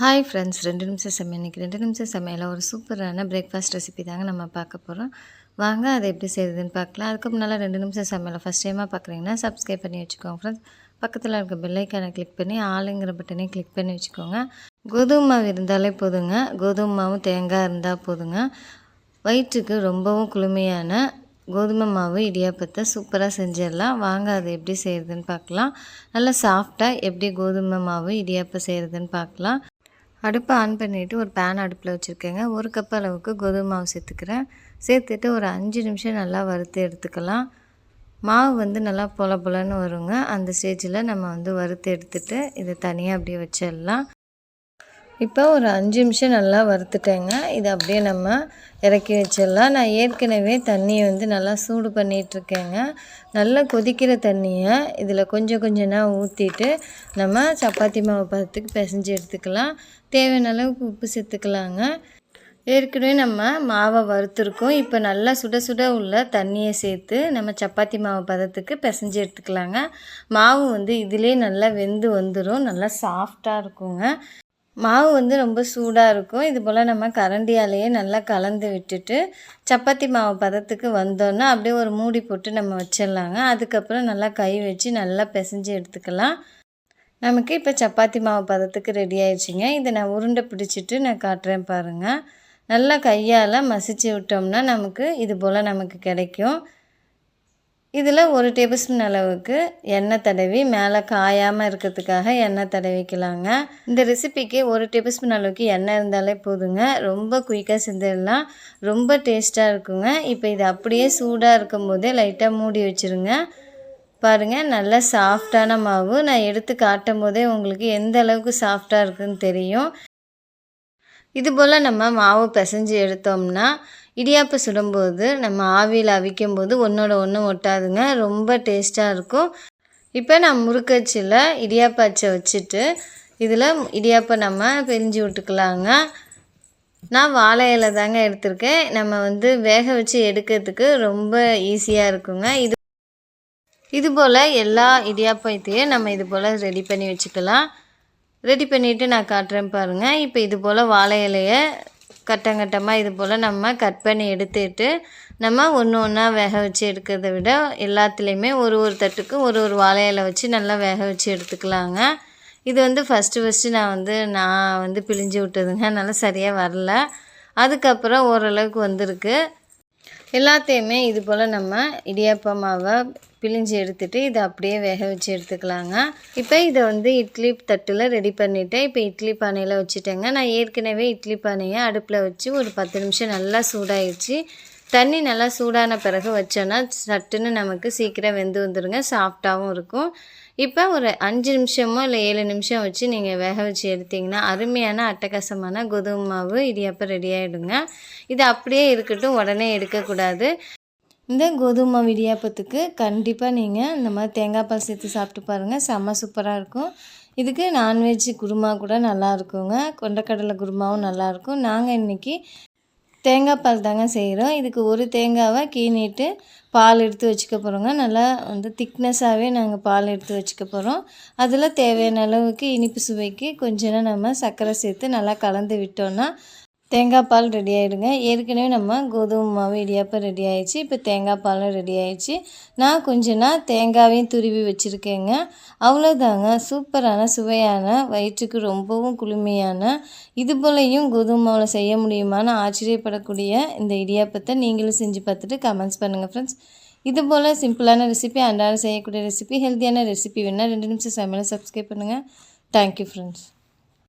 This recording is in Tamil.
ஹாய் ஃப்ரெண்ட்ஸ் ரெண்டு நிமிஷம் சமையல். இன்றைக்கி ரெண்டு நிமிஷம் சமையலில் ஒரு சூப்பரான பிரேக்ஃபாஸ்ட் ரெசிபி தாங்க நம்ம பார்க்க போகிறோம் வாங்க அதை எப்படி செய்யுதுன்னு பார்க்கலாம். அதுக்கு முன்னால் ரெண்டு நிமிஷம் சமையலை ஃபஸ்ட் டைமாக பார்க்குறீங்கன்னா சப்ஸ்கிரைப் பண்ணி வச்சுக்கோங்க ஃப்ரெண்ட்ஸ் பக்கத்தில் இருக்க பெல்லைக்கானை கிளிக் பண்ணி ஆளுங்கிற பட்டனே கிளிக் பண்ணி வச்சுக்கோங்க. கோதுமை மாவு இருந்தாலே போதுங்க. கோதுமை மாவும் தேங்காய் இருந்தால் போதுங்க. வயிற்றுக்கு ரொம்பவும் குளுமையான கோதுமை மாவு இடியாப்பத்தை சூப்பராக செஞ்சிடலாம். வாங்க அது எப்படி செய்கிறதுன்னு பார்க்கலாம். நல்லா சாஃப்டாக எப்படி கோதுமை மாவு இடியாப்பம் செய்கிறதுன்னு பார்க்கலாம். அடுப்பை ஆன் பண்ணிவிட்டு ஒரு பேன் அடுப்பில் வச்சுருக்கேங்க. ஒரு கப் அளவுக்கு கோதுமை மாவு சேர்த்துக்கிறேன். சேர்த்துட்டு ஒரு அஞ்சு நிமிஷம் நல்லா வறுத்து எடுத்துக்கலாம். மாவு வந்து நல்லா பொல பொலன்னு வருங்க. அந்த ஸ்டேஜில் நம்ம வந்து வறுத்து எடுத்துகிட்டு இதை தனியாக அப்படியே வச்சிடலாம். இப்போ ஒரு அஞ்சு நிமிஷம் நல்லா வறுத்துட்டேங்க. இதை அப்படியே நம்ம இறக்கி வச்சிடலாம். நான் ஏற்கனவே தண்ணியை வந்து நல்லா சூடு பண்ணிகிட்ருக்கேங்க நல்லா கொதிக்கிற தண்ணியை இதில் கொஞ்சம் கொஞ்சம் ஊற்றிட்டு நம்ம சப்பாத்தி மாவு பதத்துக்கு பிசைஞ்சு எடுத்துக்கலாம். தேவையான அளவுக்கு உப்பு சேர்த்துக்கலாங்க. ஏற்கனவே நம்ம மாவை வறுத்துருக்கோம். இப்போ நல்லா சுட சுட உள்ள தண்ணியை சேர்த்து நம்ம சப்பாத்தி மாவு பதத்துக்கு பிசைஞ்சு எடுத்துக்கலாங்க. மாவு வந்து இதிலே நல்லா வெந்து வந்துடும் நல்லா சாஃப்டாக இருக்குங்க. மாவு வந்து ரொம்ப சூடாக இருக்கும். இது போல் நம்ம கரண்டியாலேயே நல்லா கலந்து விட்டுட்டு சப்பாத்தி மாவு பதத்துக்கு வந்தோன்னா அப்படியே ஒரு மூடி போட்டு நம்ம வச்சிடலாங்க. அதுக்கப்புறம் நல்லா கை வச்சு நல்லா பிசைஞ்சு எடுத்துக்கலாம். நமக்கு இப்போ சப்பாத்தி மாவு பதத்துக்கு ரெடி ஆயிடுச்சுங்க. இதை நான் உருண்டை பிடிச்சிட்டு நான் காட்டுறேன் பாருங்கள் நல்லா கையால் மசிச்சு விட்டோம்னா நமக்கு இது போல் நமக்கு கிடைக்கும். இதில் ஒரு டேபிள்ஸ்பூன் அளவுக்கு எண்ணெய் தடவி மேலே காயாமல் இருக்கிறதுக்காக எண்ணெய் தடவிக்கலாங்க. இந்த ரெசிபிக்கு ஒரு டேபிள்ஸ்பூன் அளவுக்கு எண்ணெய் இருந்தாலே போதுங்க. ரொம்ப குயிக்காக செஞ்சிடலாம். ரொம்ப டேஸ்ட்டாக இருக்குங்க. இப்போ இது அப்படியே சூடாக இருக்கும் போதே லைட்டாக மூடி வச்சுருங்க. பாருங்கள் நல்லா சாஃப்டான மாவு. நான் எடுத்து காட்டும் போதே உங்களுக்கு எந்த அளவுக்கு சாஃப்டாக இருக்குதுன்னு தெரியும். இது போல் நம்ம மாவு பிசைஞ்சு எடுத்தோம்னா இடியாப்பம் சுடும்போது நம்ம ஆவியில் அவிக்கும் போது ஒன்றோட ஒன்று ஒட்டாதுங்க. ரொம்ப டேஸ்ட்டாக இருக்கும். இப்போ நான் முறுக்கச்சில் இடியாப்ப அச்சை வச்சுட்டு இதில் இடியாப்பம் நம்ம பிரிஞ்சு விட்டுக்கலாங்க. நான் வாழை இலை தாங்க எடுத்திருக்கேன். நம்ம வந்து வேக வச்சு எடுக்கிறதுக்கு ரொம்ப ஈஸியாக இருக்குங்க. இது இது போல் எல்லா இடியாப்பத்தையும் நம்ம இது போல் ரெடி பண்ணி வச்சுக்கலாம். ரெடி பண்ணிவிட்டு நான் காட்டுறேன் பாருங்கள் இப்போ இது போல் வாழை இலையை கட்டங்கட்டமாக இது போல் நம்ம கட் பண்ணி எடுத்துட்டு நம்ம ஒன்று ஒன்றா வேக வச்சு எடுக்கிறத விட எல்லாத்துலேயுமே ஒரு ஒரு தட்டுக்கும் ஒரு ஒரு வாழை இலை வச்சு நல்லா வேக வச்சு எடுத்துக்கலாங்க. இது வந்து ஃபஸ்ட்டு ஃபஸ்ட்டு நான் வந்து நான் வந்து பிழிஞ்சு விட்டதுங்க. நல்லா சரியாக வரல. அதுக்கப்புறம் ஓரளவுக்கு வந்திருக்கு. எல்லாத்தையுமே இது போல் நம்ம இடியாப்ப மாவை பிழிஞ்சு எடுத்துகிட்டு இதை அப்படியே வேக வச்சு எடுத்துக்கலாங்க. இப்போ இதை வந்து இட்லி தட்டில் ரெடி பண்ணிவிட்டேன் இப்போ இட்லி பானையில் வச்சுட்டேங்க. நான் ஏற்கனவே இட்லி பானையை அடுப்பில் வச்சு ஒரு பத்து நிமிஷம் நல்லா சூடாயிடுச்சு தண்ணி நல்லா சூடான பிறகு வச்சோன்னா சட்டுன்னு நமக்கு சீக்கிரம் வெந்து வந்துடுங்க சாஃப்டாகவும் இருக்கும். இப்போ ஒரு அஞ்சு நிமிஷமோ இல்லை ஏழு நிமிஷம் வச்சு நீங்கள் வேக வச்சு எடுத்திங்கன்னா அருமையான அட்டகாசமான கோதுமை மாவு இடியாப்பம் ரெடி ஆகிடுங்க இது அப்படியே இருக்கட்டும் உடனே எடுக்கக்கூடாது இந்த கோதுமை மாவு இடியாப்பத்துக்கு கண்டிப்பாக நீங்கள் இந்த மாதிரி தேங்காய் பால் சேர்த்து சாப்பிட்டு பாருங்கள் செம்ம சூப்பராக இருக்கும். இதுக்கு நான்வெஜ் குருமா கூட நல்லா இருக்குங்க. கொண்டக்கடலை குருமாவும் நல்லாயிருக்கும் நாங்கள் இன்றைக்கி தேங்காய் பால் தாங்க செய்கிறோம் இதுக்கு ஒரு தேங்காவை கீனிட்டு பால் எடுத்து வச்சுக்க போகிறோங்க நல்லா வந்து திக்னஸாகவே நாங்கள் பால் எடுத்து வச்சுக்க போகிறோம் அதில் தேவையான அளவுக்கு இனிப்பு சுவைக்கு கொஞ்சம் நம்ம சர்க்கரை சேர்த்து நல்லா கலந்து விட்டோன்னா தேங்காய் பால் ரெடி ஆகிடுங்க ஏற்கனவே நம்ம கோதுமை மாவு இடியாப்பம் ரெடி ஆகிடுச்சு இப்போ தேங்காய் பாலும் ரெடி ஆகிடுச்சு நான் கொஞ்ச நாள் தேங்காவையும் துருவி வச்சுருக்கேங்க. அவ்வளோதாங்க சூப்பரான சுவையான வயிற்றுக்கு ரொம்பவும் குளுமையான இது போலையும் கோதுமை மாவில் செய்ய முடியுமான்னு ஆச்சரியப்படக்கூடிய இந்த இடியாப்பத்தை நீங்களும் செஞ்சு பார்த்துட்டு கமெண்ட்ஸ் பண்ணுங்கள் ஃப்ரெண்ட்ஸ் இது போல் சிம்பிளான ரெசிபி அன்றாட செய்யக்கூடிய ரெசிபி ஹெல்த்தியான ரெசிபி வேணால் ரெண்டு நிமிஷம் சமையலை சப்ஸ்கிரைப் பண்ணுங்கள் தேங்க்யூ ஃப்ரெண்ட்ஸ்